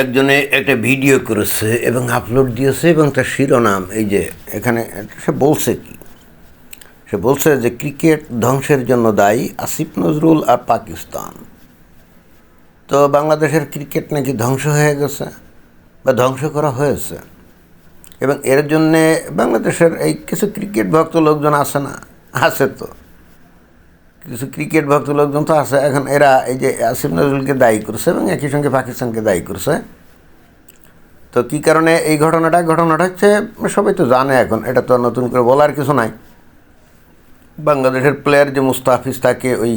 একজনে একটা ভিডিও করেছে এবং আপলোড দিয়েছে এবং তার শিরোনাম, এই যে এখানে সে বলছে কি? সে বলছে যে ক্রিকেট ধ্বংসের জন্য দায়ী আসিফ নজরুল আর পাকিস্তান। তো বাংলাদেশের ক্রিকেট নাকি ধ্বংস হয়ে গেছে বা ধ্বংস করা হয়েছে? এবং এর জন্যে বাংলাদেশের এই কিছু ক্রিকেট ভক্ত লোকজন আছে না? আছে তো। কিছু ক্রিকেট ভক্ত লোকজন তো আছে, এখন এরা এই যে আসিফ নজরুলকে দায়ী করছে এবং একই সঙ্গে পাকিস্তানকে দায়ী করছে। তো কী কারণে এই ঘটনাটা? ঘটনাটা হচ্ছে, সবাই তো জানে এখন, এটা তো নতুন করে বলার কিছু নাই। বাংলাদেশের প্লেয়ার যে মুস্তাফিজ, তাকে ওই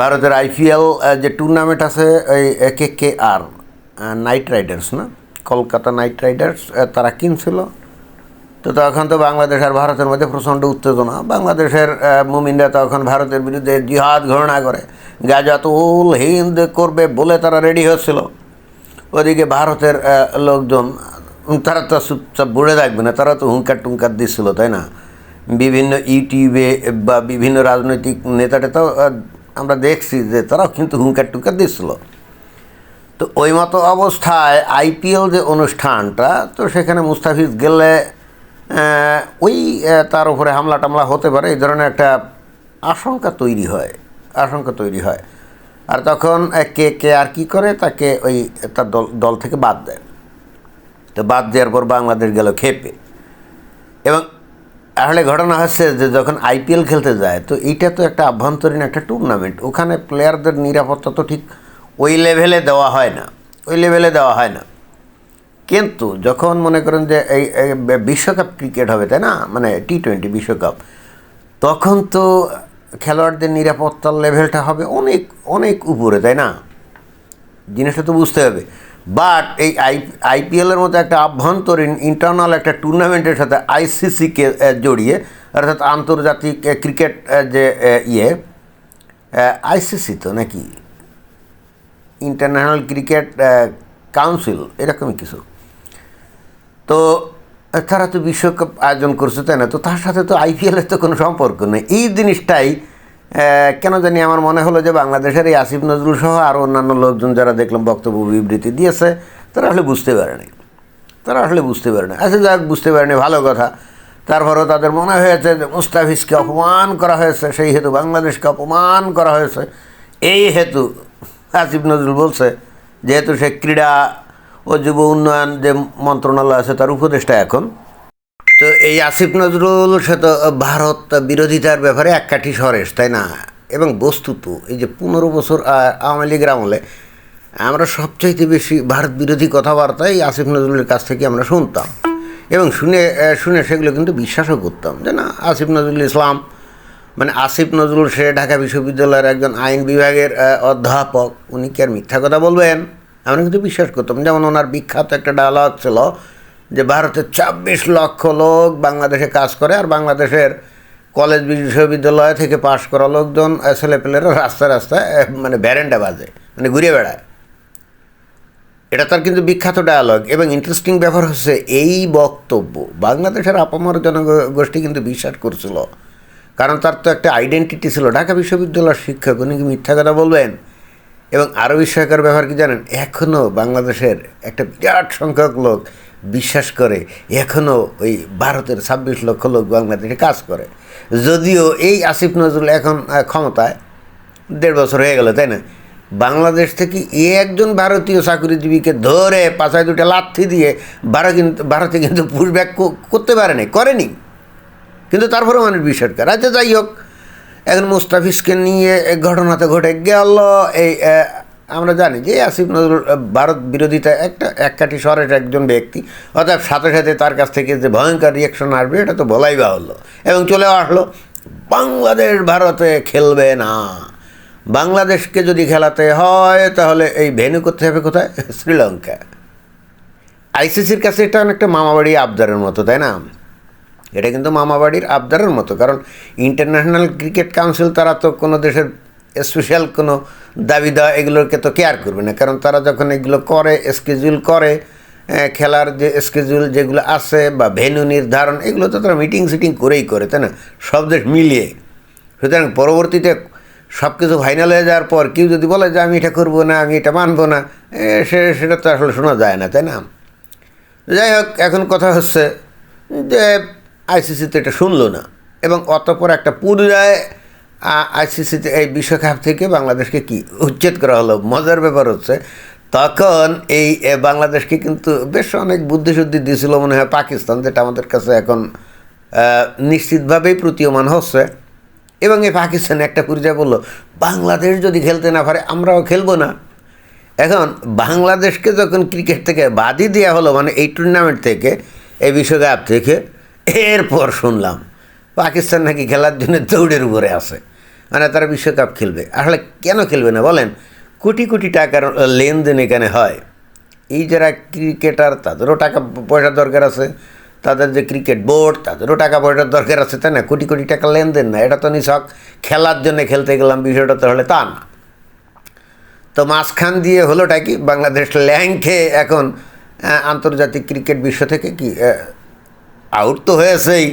ভারতের আইপিএল যে টুর্নামেন্ট আছে ওই কে কে আর নাইট রাইডার্স না? কলকাতা নাইট রাইডার্স তারা কিনছিল। তো তখন তো বাংলাদেশ আর ভারতের মধ্যে প্রচণ্ড উত্তেজনা। বাংলাদেশের মুমিনরা তখন ভারতের বিরুদ্ধে জিহাদ ঘোষণা করে। গাজাতুল হিন্দ করবে বলে তারা রেডি হচ্ছিল। ওদিকে ভারতের লোকজন, তারা তো চুপচাপ বুড়ে থাকবে না, তারা তো হুঙ্কার টুঙ্কার দিচ্ছিল, তাই না? বিভিন্ন ইউটিউবে বা বিভিন্ন রাজনৈতিক নেতাটা তো আমরা দেখছি যে তারাও কিন্তু হুঙ্কার টুঙ্কার দিচ্ছিল। তো ওই মতো অবস্থায় আইপিএল যে অনুষ্ঠানটা, তো সেখানে মুস্তাফিজ গেলে ওই তার উপরে হামলা টামলা হতে পারে, এই ধরনের একটা আশঙ্কা তৈরি হয়, আশঙ্কা তৈরি হয়। আর তখন কে কে আর কি করে, তাকে ওই, তার দল দল থেকে বাদ দেয়। তো বাদ দেওয়ার পর বাংলাদেশ গেল খেপে। এবং আসলে ঘটনা হচ্ছে যে, যখন আইপিএল খেলতে যায়, তো এইটা তো একটা আভ্যন্তরীণ একটা টুর্নামেন্ট ওখানে প্লেয়ারদের নিরাপত্তা তো ঠিক ওই লেভেলে দেওয়া হয় না, ওই লেভেলে দেওয়া হয় না। কিন্তু যখন মনে করেন যে এই বিশ্বকাপ ক্রিকেট হবে, তাই না? মানে টি টোয়েন্টি বিশ্বকাপ, তখন তো খেলোয়াড়দের নিরাপত্তার লেভেলটা হবে অনেক অনেক উপরে, তাই না? জিনিসটা তো বুঝতে হবে। বাট এই আই আইপিএলের মতো একটা আভ্যন্তরীণ ইন্টারনাল একটা টুর্নামেন্টের সাথে আইসিসিকে জড়িয়ে, অর্থাৎ আন্তর্জাতিক ক্রিকেট যে ইয়ে আইসিসি তো নাকি? ইন্টারন্যাশনাল ক্রিকেট কাউন্সিল এরকমই কিছু। তো তারা তো বিশ্বকাপ আয়োজন করছে, তাই না? তো তার সাথে তো আইপিএলের তো কোনো সম্পর্ক নেই। এই জিনিসটাই কেন জানি আমার মনে হলো যে বাংলাদেশের এই আসিফ নজরুল সহ আরও অন্যান্য লোকজন যারা দেখলাম বক্তব্য বিবৃতি দিয়েছে, তারা আসলে বুঝতে পারেনি। তারা আসলে বুঝতে পারে না আচ্ছা যাক, বুঝতে পারেনি, ভালো কথা। তারপরেও তাদের মনে হয়েছে যে মুস্তাফিজকে অপমান করা হয়েছে, সেই হেতু বাংলাদেশকে অপমান করা হয়েছে। এই হেতু আসিফ নজরুল বলছে, যেহেতু সে ক্রীড়া ও যুব উন্নয়ন যে মন্ত্রণালয় আছে তার উপদেষ্টা এখন। তো এই আসিফ নজরুল, সে তো ভারত বিরোধিতার ব্যাপারে এক কাঠি সরেস তাই না? এবং বস্তুত এই যে পনেরো বছর আওয়ামী লীগের আমলে আমরা সবচাইতে বেশি ভারত বিরোধী কথাবার্তা এই আসিফ নজরুলের কাছ থেকে আমরা শুনতাম। এবং শুনে শুনে সেগুলো কিন্তু বিশ্বাসও করতাম যে না, আসিফ নজরুল ইসলাম মানে আসিফ নজরুল সে ঢাকা বিশ্ববিদ্যালয়ের একজন আইন বিভাগের অধ্যাপক, উনি কি আর মিথ্যা কথা বলবেন? আমরা কিন্তু বিশ্বাস করতাম। যেমন ওনার বিখ্যাত একটা ডায়লগ ছিল যে ভারতের ছাব্বিশ লক্ষ লোক বাংলাদেশে কাজ করে আর বাংলাদেশের কলেজ বিশ্ববিদ্যালয় থেকে পাশ করা লোকজন ছেলেপেলেরা রাস্তায় রাস্তায় মানে ব্যারেন্ডা বাজে মানে ঘুরে বেড়ায়। এটা তার কিন্তু বিখ্যাত ডায়ালগ। এবং ইন্টারেস্টিং ব্যাপার হচ্ছে এই বক্তব্য বাংলাদেশের আপামর জনগোষ্ঠী কিন্তু বিশ্বাস করছিল। কারণ তার তো একটা আইডেন্টিটি ছিল। ঢাকা বিশ্ববিদ্যালয়ের শিক্ষক, উনি কি মিথ্যা কথা বলবেন? এবং আরও বিস্ময়কর ব্যাপার কি জানেন? এখনও বাংলাদেশের একটা বিরাট সংখ্যক লোক বিশ্বাস করে এখনও ওই ভারতের ছাব্বিশ লক্ষ লোক বাংলাদেশে কাজ করে। যদিও এই আসিফ নজরুল এখন ক্ষমতায়, দেড় বছর হয়ে গেল, তাই না? বাংলাদেশ থেকে এ একজন ভারতীয় চাকরিজীবীকে ধরে পাশায় দুটো লাথি দিয়ে ভারত কিন্তু, ভারতে কিন্তু পুশব্যাক করতে পারেনি, করেনি। কিন্তু তারপরেও মানুষ বিশ্বাস করে। আচ্ছা যাই হোক এখন মুস্তাফিজকে নিয়ে এই ঘটনাতে ঘটে গেল। এই আমরা জানি যে আসিফ নজরুল ভারত বিরোধিতা একটা, এককাঠি স্বরের একজন ব্যক্তি। অর্থাৎ সাথে সাথে তার কাছ থেকে যে ভয়ঙ্কর রিয়াকশন আসবে, এটা তো বলাই বাহুল্য। এবং চলে আসলো, বাংলাদেশ ভারতে খেলবে না। বাংলাদেশকে যদি খেলাতে হয়, তাহলে এই ভেনু করতে হবে কোথায়? শ্রীলঙ্কা। আইসিসির কাছে এটা অনেকটা মামাবাড়ি আবদারের মতো, তাই না? এটা কিন্তু মামাবাড়ির আবদারের মতো। কারণ ইন্টারন্যাশনাল ক্রিকেট কাউন্সিল তারা তো কোনো দেশের স্পেশাল কোনো দাবি দেওয়া এগুলোকে তো কেয়ার করবে না। কারণ তারা যখন এগুলো করে স্কেজুল করে খেলার যে স্কেজুল যেগুলো আছে বা ভেন্যু নির্ধারণ, এগুলো তো তারা মিটিং সিটিং করেই করে, তাই না? সব দেশ মিলিয়ে। সুতরাং পরবর্তীতে সব কিছু ফাইনাল হয়ে যাওয়ার পর কেউ যদি বলে যে আমি এটা করব না, আমি এটা মানবো না সে, সেটা তো আসলে শোনা যায় না, তাই না? যাই হোক, এখন কথা হচ্ছে যে আইসিসি তো এটা শুনলো না। এবং অতপর একটা পর্যায়ে আইসিসিতে এই বিশ্বকাপ থেকে বাংলাদেশকে কি উচ্ছেদ করা হলো, মজার ব্যাপার হচ্ছে, তখন এই বাংলাদেশকে কিন্তু বেশ অনেক বুদ্ধিশুদ্ধি দিয়েছিল মনে হয় পাকিস্তান, যেটা আমাদের কাছে এখন নিশ্চিতভাবেই প্রতীয়মান হচ্ছে। এবং এই পাকিস্তান একটা পর্যায়ে বলল, বাংলাদেশ যদি খেলতে না পারে, আমরাও খেলব না। এখন বাংলাদেশকে যখন ক্রিকেট থেকে বাদই দেওয়া হলো মানে এই টুর্নামেন্ট থেকে, এই বিশ্বকাপ থেকে এরপর শুনলাম পাকিস্তান নাকি খেলার জন্য দৌড়ের উপরে আছে। মানে তারা বিশ্বকাপ খেলবে। আসলে কেন খেলবে না বলেন? কোটি কোটি টাকার লেনদেন এখানে হয়। এই যারা ক্রিকেটার, তাদেরও টাকা পয়সার দরকার আছে। তাদের যে ক্রিকেট বোর্ড, তাদেরও টাকা পয়সার দরকার আছে, তাই না? কোটি কোটি টাকা লেনদেন না। এটা তো নিছক খেলার জন্য খেলতে গেলাম, বিষয়টা তো হলে তা না। তো মাঝখান দিয়ে হলোটা কি? বাংলাদেশ ল্যাংকে এখন আন্তর্জাতিক ক্রিকেট বিশ্ব থেকে কি আউট তো হয়েছেই।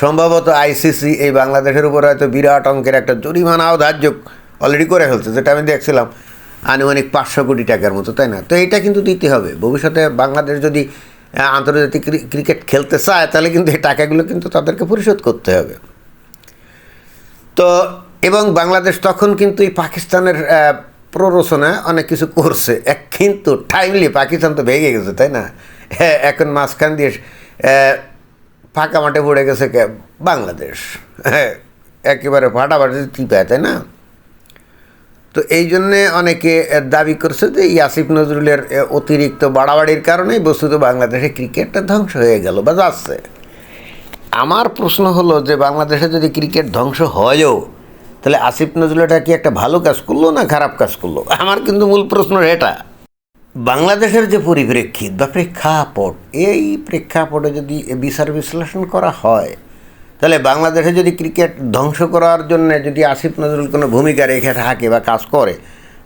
সম্ভবত আইসিসি এই বাংলাদেশের উপর হয়তো বিরাট অঙ্কের একটা জরিমানাও ধার্য অলরেডি করে ফেলছে, যেটা আমি দেখছিলাম। আনুমানিক পাঁচশো কোটি টাকার মতো, তাই না? তো এটা কিন্তু দিতে হবে। ভবিষ্যতে বাংলাদেশ যদি আন্তর্জাতিক ক্রিকেট খেলতে চায়, তাহলে কিন্তু এই টাকাগুলো কিন্তু তাদেরকে পরিশোধ করতে হবে। তো, এবং বাংলাদেশ তখন কিন্তু এই পাকিস্তানের প্ররোচনা অনেক কিছু করছে। এক কিন্তু টাইমলি পাকিস্তান তো ভেঙে গেছে, তাই না? হ্যাঁ এখন মাঝখান দিয়ে ফাঁকা মাঠে পড়ে গেছে কে? বাংলাদেশ। হ্যাঁ একেবারে ফাটাফাটি টিপায় তাই না? তো এই জন্যে অনেকে দাবি করছে যে এই আসিফ নজরুলের অতিরিক্ত বাড়াবাড়ির কারণেই বস্তুত বাংলাদেশে ক্রিকেটটা ধ্বংস হয়ে গেল বা যাচ্ছে। আমার প্রশ্ন হলো যে, বাংলাদেশে যদি ক্রিকেট ধ্বংস হয়ও, তাহলে আসিফ নজরুলটা কি একটা ভালো কাজ করল না খারাপ কাজ করল? আমার কিন্তু মূল প্রশ্ন এটা। বাংলাদেশের যে পরিপ্রেক্ষিত বা প্রেক্ষাপট, এই প্রেক্ষাপটে যদি এ বিচার বিশ্লেষণ করা হয়, তাহলে বাংলাদেশে যদি ক্রিকেট ধ্বংস করার জন্য যদি আসিফ নজরুল কোনো ভূমিকা রেখে থাকে বা কাজ করে,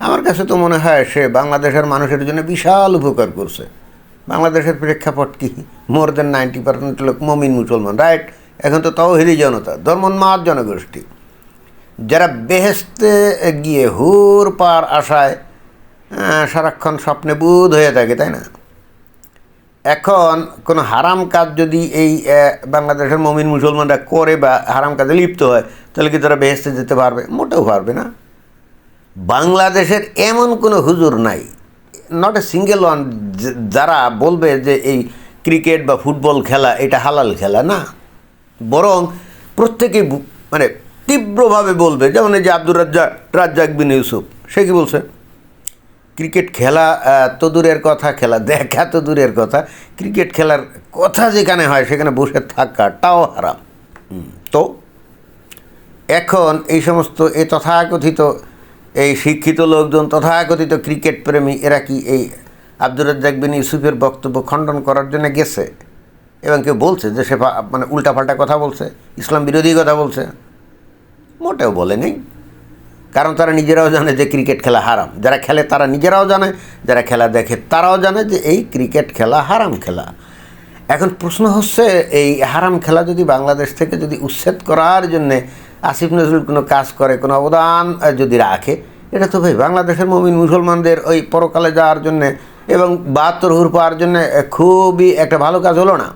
আমার কাছে তো মনে হয় সে বাংলাদেশের মানুষের জন্য বিশাল উপকার করছে। বাংলাদেশের প্রেক্ষাপট কি? মোর দেন নাইনটি পার্সেন্ট লোক মমিন মুসলমান, রাইট? এখন তো তাও হেরি জনতা, ধর্মন্মাদ জনগোষ্ঠী। যারা বেহেস্তে গিয়ে হুর পার আশায় সারাক্ষণ স্বপ্নে বুধ হয়ে থাকে, তাই না? এখন কোনো হারাম কাজ যদি এই বাংলাদেশের মমিন মুসলমানরা করে বা হারাম কাজে লিপ্ত হয়, তাহলে কি তারা বেহেস্তে যেতে পারবে? মোটেও পারবে না। বাংলাদেশের এমন কোনো হুজুর নাই নট এ সিঙ্গেল ওয়ান যারা বলবে যে এই ক্রিকেট বা ফুটবল খেলা, এটা হালাল খেলা না। বরং প্রত্যেকেই বু- মানে তীব্রভাবে বলবে, যেমন এই যে আব্দুর রাজ্জাক রাজ্জাক বিন ইউসুফ, সে কি বলছে? ক্রিকেট খেলা তো দূরের কথা, খেলা দেখা তো দূরের কথা, ক্রিকেট খেলার কথা যেখানে হয় সেখানে বসে থাকাটাও হারাম। তো এখন এই সমস্ত, এই তথাকথিত এই শিক্ষিত লোকজন, তথাকথিত ক্রিকেট প্রেমী, এরা কি এই আব্দুর রাজ্জাক বিন ইউসুফের বক্তব্য খণ্ডন করার জন্য গেছে? এবং কেউ বলছে যে সে মানে উল্টাপাল্টা কথা বলছে, ইসলাম বিরোধী কথা বলছে? মোটেও বলে নেই। কারণ তারা নিজেরাও জানে যে ক্রিকেট খেলা হারাম। যারা খেলে তারা নিজেরাও জানে, যারা খেলা দেখে তারাও জানে যে এই ক্রিকেট খেলা হারাম খেলা। এখন প্রশ্ন হচ্ছে, এই হারাম খেলা যদি বাংলাদেশ থেকে যদি উচ্ছেদ করার জন্যে আসিফ নজরুল কোনো কাজ করে, কোনো অবদান যদি রাখে, এটা তো ভাই বাংলাদেশের মমিন মুসলমানদের ওই পরকালে যাওয়ার জন্যে এবং বাহাত্তর হুর পাওয়ার জন্যে খুবই একটা ভালো কাজ হলো না।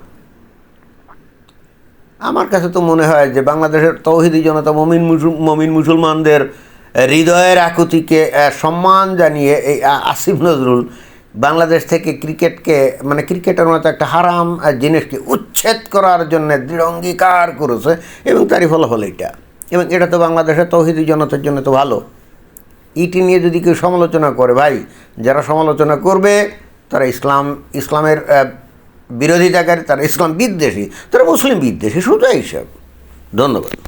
আমার কাছে তো মনে হয় যে বাংলাদেশের তৌহিদি জনতা মমিন মমিন মুসলমানদের হৃদয়ের আকুতিকে সম্মান জানিয়ে এই আসিফ নজরুল বাংলাদেশ থেকে ক্রিকেটকে মানে ক্রিকেটের মতো একটা হারাম জিনিসকে উচ্ছেদ করার জন্য দৃঢ় অঙ্গীকার করেছে এবং তারই ফলাফল এটা এবং এটা তো বাংলাদেশের তৌহিদি জনতার জন্য তো ভালো। ইটি নিয়ে যদি কেউ সমালোচনা করে, ভাই, যারা সমালোচনা করবে, তারা ইসলাম, ইসলামের বিরোধিতাকারী, তারা ইসলাম বিদ্বেষী, তারা মুসলিম বিদ্বেষী সোজা হিসাব ধন্যবাদ।